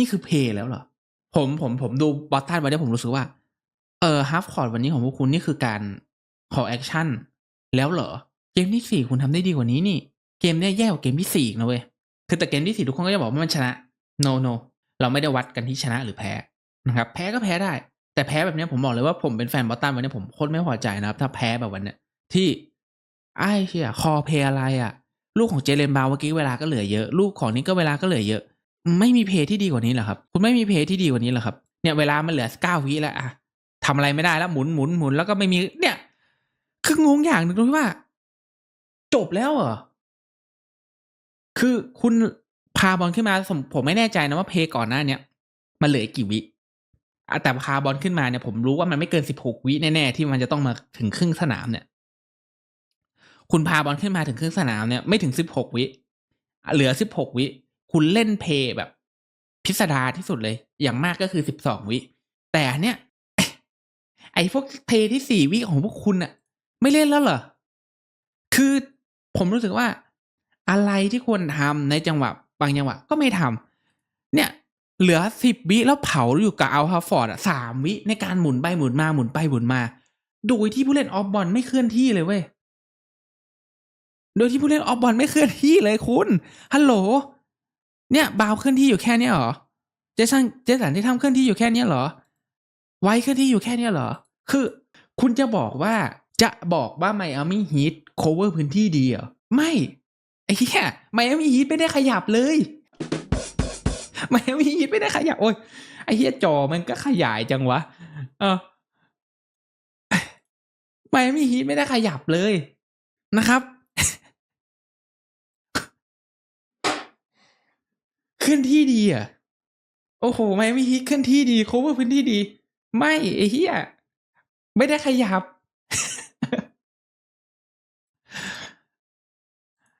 นี่คือเพย์แล้วเหรอ ผมผมผมดูบอสตันวันนี้ผมรู้สึกว่า เออฮาร์ฟคอร์ดวันนี้ของพวกคุณนี่คือการขอแอคชั่น แล้วเหรอ เกมที่สี่คุณทำได้ดีกว่านี้นี่ เกมเนี้ยแย่กว่าเกมที่สี่นะเว้ย คือแต่เกมที่สี่ทุกคนก็จะบอกว่ามันชนะ no no เราไม่ได้วัดกันที่ชนะหรือแพ้นะครับ แพ้ก็แพ้ได้ แต่แพ้แบบนี้ผมบอกเลยว่าผมเป็นแฟนบอสตันวันนี้ผมโคตรไม่พอใจนะครับ ถ้าแพ้แบบวันเนี้ยที่ไอ้เชี่ยคอเพย์อะไรอะ ลูกของเจเลนบาวเมื่อกี้เวลาก็เหลือเยอะ ลูกของนี้ก็เวลาก็เหลือเยอะ ไม่มีเพย์ที่ดีกว่านี้เหรอครับ คุณไม่มีเพย์ที่ดีกว่านี้เหรอครับ เนี่ยเวลามันเหลือเก้าวิแล้วอะทำอะไรไม่ได้แล้วหมุนหมุนหมุนแล้วก็ไม่มี เนี่ย คืองงอย่างหนึ่งตรงที่ว่า จบแล้วเหรอคือคุณพาบอลขึ้นมาผมไม่แน่ใจนะว่าเพย์ก่อนหน้าเนี้ยมันเหลือกี่วิแต่พาบอลขึ้นมาเนี่ยผมรู้ว่ามันไม่เกินสิบหกวิแน่ๆที่มันจะต้องมาถึงครึ่งสนามเนี่ย คุณพาบอลขึ้นมาถึงครึ่งสนามเนี่ยไม่ถึงสิบหกวิ เหลือสิบหกวิ คุณเล่นเพย์แบบ พิสดารที่สุดเลย อย่างมากก็คือสิบสองวิ แต่เนี้ยไอ้พวกเพย์ที่สี่วิของพวกคุณอะไม่เล่นแล้วเหรอ คือผมรู้สึกว่า อะไรที่ควรทำในจังหวะ บางจังหวะ ก็ไม่ทำเนี่ย เหลือสิบวิแล้วเผาอยู่กับอัลฮาฟอร์ดอะสามวิในการหมุนไปหมุนมาหมุนไปหมุนมา โดยที่ผู้เล่นออฟบอลไม่เคลื่อนที่เลยเว้ยโดยที่ผู้เล่นออฟบอลไม่เคลื่อนที่เลยคุณฮัลโหล เนี่ยบาวเคลื่อนที่อยู่แค่เนี้ยเหรอ เจสันเจสันที่ทำเคลื่อนที่อยู่แค่เนี้ยเหรอ ไว้เคลื่อนที่อยู่แค่เนี้ยเหรอ คือคุณจะบอกว่าจะบอกว่าไมอามี่ฮีทโคเวอร์พื้นที่ดีเหรอ ไม่ ไอ้แค่ไมอามี่ฮีทไม่ได้ขยับเลยไมอามี่ฮีทไม่ได้ขยับ โอ้ยไอ้เฮียจอมันก็ขยายจังวะ เออไมอามี่ฮีทไม่ได้ขยับเลยนะครับ เคลื่อนที่ดีอะ โอ้โหไม่มีฮิตเคลื่อนที่ดีโคเวอร์พื้นที่ดี ไม่ไอ้เหี้ยไม่ได้ขยับ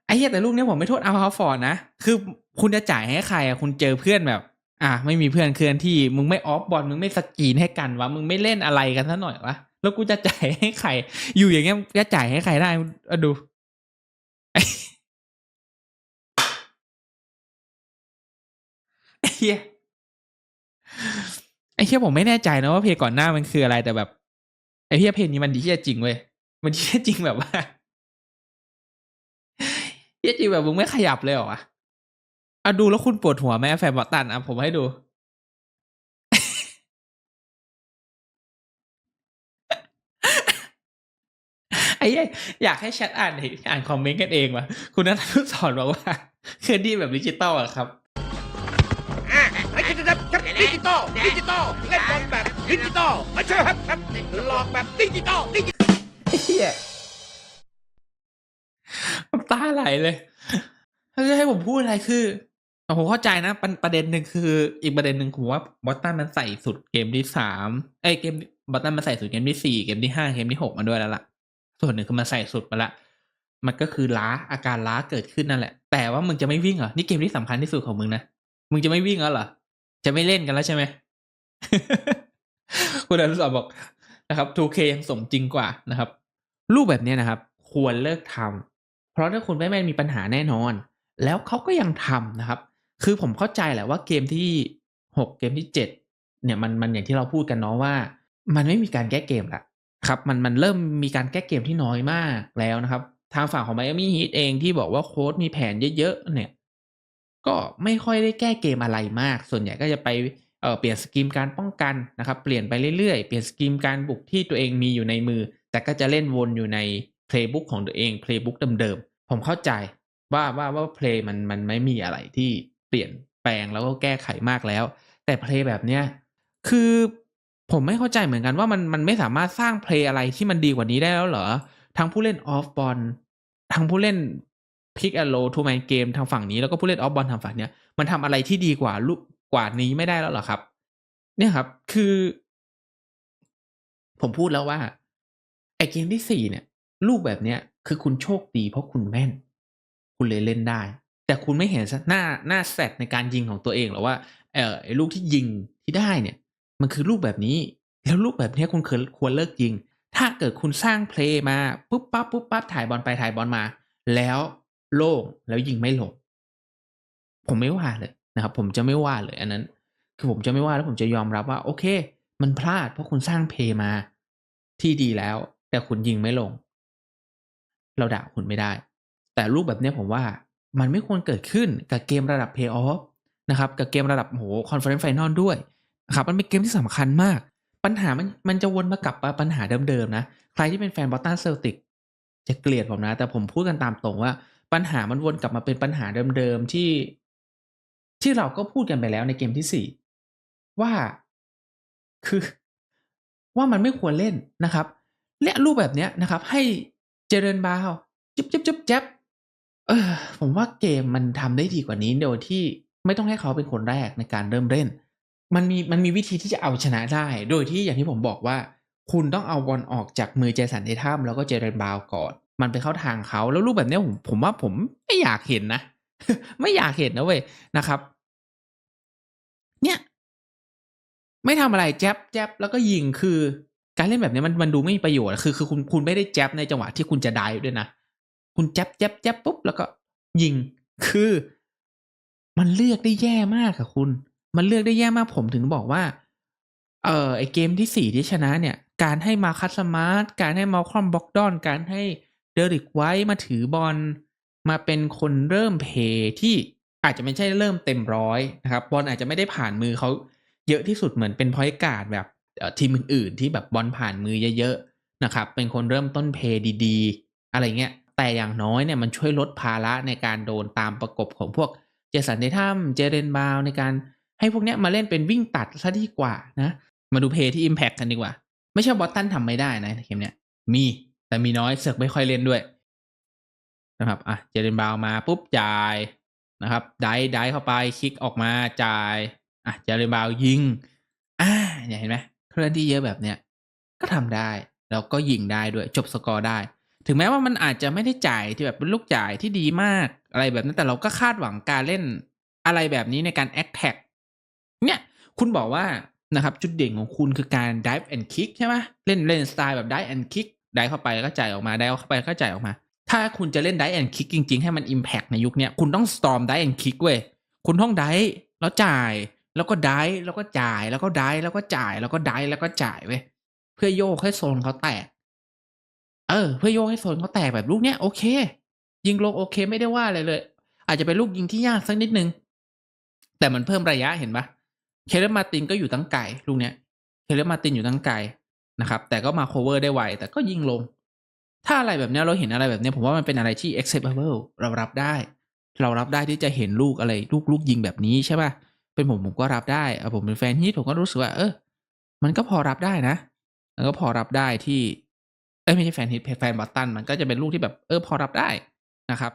ไอ้เหี้ยแต่ลูกเนี้ยผมไม่โทษเอาฮาฟอร์ดนะ คือคุณจะจ่ายให้ใครอะคุณเจอเพื่อนแบบ อะไม่มีเพื่อนเคลื่อนที่ มึงไม่ออฟบอลมึงไม่สกีนให้กันวะมึงไม่เล่นอะไรกันซะหน่อยวะแล้วกูจะจ่ายให้ใคร อยู่อย่างเงี้ยจะจ่ายให้ใครได้อดู เฮียไอ้เหี้ยผมไม่แน่ใจนะว่าเพลงก่อนหน้ามันคืออะไรแต่แบบ ไอ้เหี้ยเพลงนี้มันดีเหี้ยจริงเว้ยมันดีเหี้ยจริงแบบว่าเหี้ยจริงแบบมึงไม่ขยับเลยเหรอวะอะดูแล้วคุณปวดหัวไหมแฟนบอตตันอะผมให้ดูไอ้เยอยากให้แชทอ่านอ่านคอมเมนต์กันเองวะคุณนัทนุสอนบอกว่าเคลื่อนที่แบบดิจิตอลอะครับ ดิจิตอลครับดิจิตอลดิจิตอลเล่นบอลแบบดิจิตอลไม่ใช่ครับครับหลอกแบบดิจิตอลดิจิเฮียน้ำตาไหลเลยถ้าจะให้ผมพูดอะไรคือผมเข้าใจนะประประเด็นหนึ่งคือ อีกประเด็นหนึ่งผมว่าบอสตันมันใส่สุดเกมที่สามเอ้ยเกมบอสตันมันใส่สุดเกมที่สี่เกมที่ห้าเกมที่หกมาด้วยแล้วล่ะ ส่วนหนึ่งคือมันใส่สุดมาละมันก็คือล้าอาการล้าเกิดขึ้นนั่นแหละ แต่ว่ามึงจะไม่วิ่งเหรอนี่เกมที่สำคัญที่สุดของมึงนะมึงจะไม่วิ่งแล้วเหรอ จะไม่เล่นกันแล้วใช่ไหมคุณอนุสรบอกนะครับ 2K ยังสมจริงกว่านะครับ รูปแบบนี้นะครับ ควรเลิกทำเพราะถ้าคุณไม่แม่มีปัญหาแน่นอน แล้วเขาก็ยังทำนะครับ คือผมเข้าใจแหละว่าเกมที่หกเกมที่เจ็ดเนี่ยมันมันอย่างที่เราพูดกันเนาะว่า มันไม่มีการแก้เกมละครับมันมันเริ่มมีการแก้เกมที่น้อยมากแล้วนะครับ ทางฝั่งของ Miami Heat เองที่บอกว่าโค้ชมีแผนเยอะๆเนี่ย ก็ไม่ค่อยได้แก้เกมอะไรมาก ส่วนใหญ่ก็จะไปเเปลี่ยนสกิมการป้องกันนะครับ เปลี่ยนไปเรื่อยๆ เปลี่ยนสกิมการบุกที่ตัวเองมีอยู่ในมือ แต่ก็จะเล่นวนอยู่ในเพลย์บุ๊กของตัวเองเพลย์บุ๊กเดิมๆ ผมเข้าใจว่าว่าว่าเพลย์มันมันไม่มีอะไรที่เปลี่ยนแปลงแล้วก็แก้ไขมากแล้ว แต่เพลย์แบบเนี้ยคือผมไม่เข้าใจเหมือนกันว่ามันมันไม่สามารถสร้างเพลย์อะไรที่มันดีกว่านี้ได้แล้วเหรอ ทั้งผู้เล่นออฟบอลทั้งผู้เล่น พิกแอนโลทูแมนเกมทางฝั่งนี้แล้วก็ผู้เล่นออฟบอลทางฝั่งเนี้ยมันทำอะไรที่ดีกว่าลูกกว่านี้ไม่ได้แล้วเหรอครับ เนี่ยครับ คือ ผมพูดแล้วว่าไอเกมที่สี่เนี่ย ลูกแบบเนี้ยคือคุณโชคดีเพราะคุณแม่น คุณเลยเล่นได้ แต่คุณไม่เห็นหน้าหน้าแซดในการยิงของตัวเองหรอว่าเออไอลูกที่ยิงที่ได้เนี่ย มันคือลูกแบบนี้ แล้วลูกแบบนี้คุณควรควรเลิกยิง ถ้าเกิดคุณสร้างเพลย์มาปุ๊บปั๊บปุ๊บปั๊บถ่ายบอลไปถ่ายบอลมา แล้ว โล่งแล้วยิงไม่ลงผมไม่ว่าเลยนะครับ ผมจะไม่ว่าเลยอันนั้น คือผมจะไม่ว่าแล้วผมจะยอมรับว่า โอเค มันพลาดเพราะคุณสร้างเพย์มา ที่ดีแล้ว แต่คุณยิงไม่ลง เราด่าคุณไม่ได้ แต่รูปแบบนี้ผมว่ามันไม่ควรเกิดขึ้นกับเกมระดับ Play Off นะครับกับเกมระดับโหคอนเฟอเรนซ์ไฟนอลด้วยนะครับมันเป็นเกมที่สำคัญมาก ปัญหามันมันจะวนมากลับมาปัญหาเดิมๆนะ ใครที่เป็นแฟนบอสตันเซลติกจะเกลียดผมนะ แต่ผมพูดกันตามตรงว่า ปัญหามันวนกลับมาเป็นปัญหาเดิมๆที่ ที่เราก็พูดกันไปแล้วในเกมที่สี่ว่าคือ ว่ามันไม่ควรเล่นนะครับและรูปแบบเนี้ยนะครับ ให้เจริญบาวจุ๊บจุ๊บจุ๊บแจ๊บเออผมว่าเกมมันทำได้ดีกว่านี้โดยที่ไม่ต้องให้เขาเป็นคนแรกในการเริ่มเล่น มันมีมันมีวิธีที่จะเอาชนะได้ โดยที่อย่างที่ผมบอกว่า คุณต้องเอาบอลออกจากมือเจสันเททัมแล้วก็เจเรนบาวก่อน มันไปเข้าทางเขาแล้วรูปแบบเนี้ยผมผมว่าผมไม่อยากเห็นนะ ไม่อยากเห็นนะเว้ยนะครับ เนี่ย ไม่ทำอะไรแจ๊บแจ๊บแล้วก็ยิงคือ การเล่นแบบนี้มันมันดูไม่มีประโยชน์คือคือคุณคุณไม่ได้แจ๊บในจังหวะที่คุณจะได้ด้วยนะคุณแจ๊บแจ๊บแจ๊บปุ๊บแล้วก็ยิงคือ มันเลือกได้แย่มากอะคุณ มันเลือกได้แย่มากผมถึงบอกว่า เออไอเกมที่สี่ที่ชนะเนี่ย การให้มาคัสมาร์ทการให้มาคอมบ็อกดอน การให้ เดริกไว้มาถือบอลมาเป็นคนเริ่มเพย์ที่อาจจะไม่ใช่เริ่มเต็มร้อยนะครับบอลอาจจะไม่ได้ผ่านมือเขาเยอะที่สุดเหมือนเป็นพอยการ์ดแบบทีมอื่น ๆ ที่แบบบอลผ่านมือเยอะๆนะครับเป็นคนเริ่มต้นเพย์ดีๆ อะไรเงี้ยแต่อย่างน้อยเนี่ยมันช่วยลดภาระในการโดนตามประกบของพวกเจสันเดทัมเจเรนบาวในการให้พวกเนี้ยมาเล่นเป็นวิ่งตัดซะดีกว่านะ มาดูเพย์ที่ Impact กันดีกว่า ไม่ใช่บอสตันทำไม่ได้นะเกมเนี้ยมี แต่มีน้อยเสือกไม่ค่อยเล่นด้วยนะครับอะเจเรนบาวมาปุ๊บจ่ายนะครับได้ได้เข้าไปคลิกออกมาจ่ายอะเจเรนบาวยิงอ่าเนี่ยเห็นไหมเคลื่อนที่เยอะแบบเนี้ยก็ทำได้แล้วก็ยิงได้ด้วยจบสกอร์ได้ ถึงแม้ว่ามันอาจจะไม่ได้จ่ายที่แบบเป็นลูกจ่ายที่ดีมากอะไรแบบนั้นแต่เราก็คาดหวังการเล่นอะไรแบบนี้ในการแอคแท็กเนี่ยคุณบอกว่านะครับจุดเด่นของคุณคือการ dive and kick ใช่ไหมเล่นเล่นสไตล์แบบ dive and kick ได้เข้าไปแล้วก็จ่ายออกมาได้เข้าไปแล้วก็จ่ายออกมา ถ้าคุณจะเล่น dive and kick จริง ๆ ให้มัน impact ในยุคนี้คุณต้อง storm dive and kick เว้ยคุณต้อง dive แล้วจ่ายแล้วก็ dive แล้วก็จ่ายแล้วก็ dive แล้วก็จ่ายแล้วก็ dive แล้วก็จ่ายเว้ยเพื่อโยกให้โซนเขาแตก เออ เพื่อโยกให้โซนเขาแตกแบบลูกเนี้ยโอเค ยิงลงโอเคไม่ได้ว่าอะไรเลย อาจจะเป็นลูกยิงที่ยากสักนิดนึง แต่มันเพิ่มระยะเห็นปะเคเลมาตินก็อยู่ตั้งไกลลูกเนี้ยเคเลมาตินอยู่ตั้งไกล นะครับ แต่ก็มา cover ได้ไว แต่ก็ยิงลง ถ้าอะไรแบบเนี้ยเราเห็นอะไรแบบเนี้ยผมว่ามันเป็นอะไรที่ acceptable เรารับได้ เรารับได้ที่จะเห็นลูกอะไรลูกลูกยิงแบบนี้ใช่ป่ะ เป็นผมผมก็รับได้เออผมเป็นแฟนฮีทผมก็รู้สึกว่า เออ มันก็พอรับได้นะ มันก็พอรับได้ที่ เอ้ไม่ใช่แฟนฮิตแฟนบอตตันมันก็จะเป็นลูกที่แบบเออพอรับได้นะครับ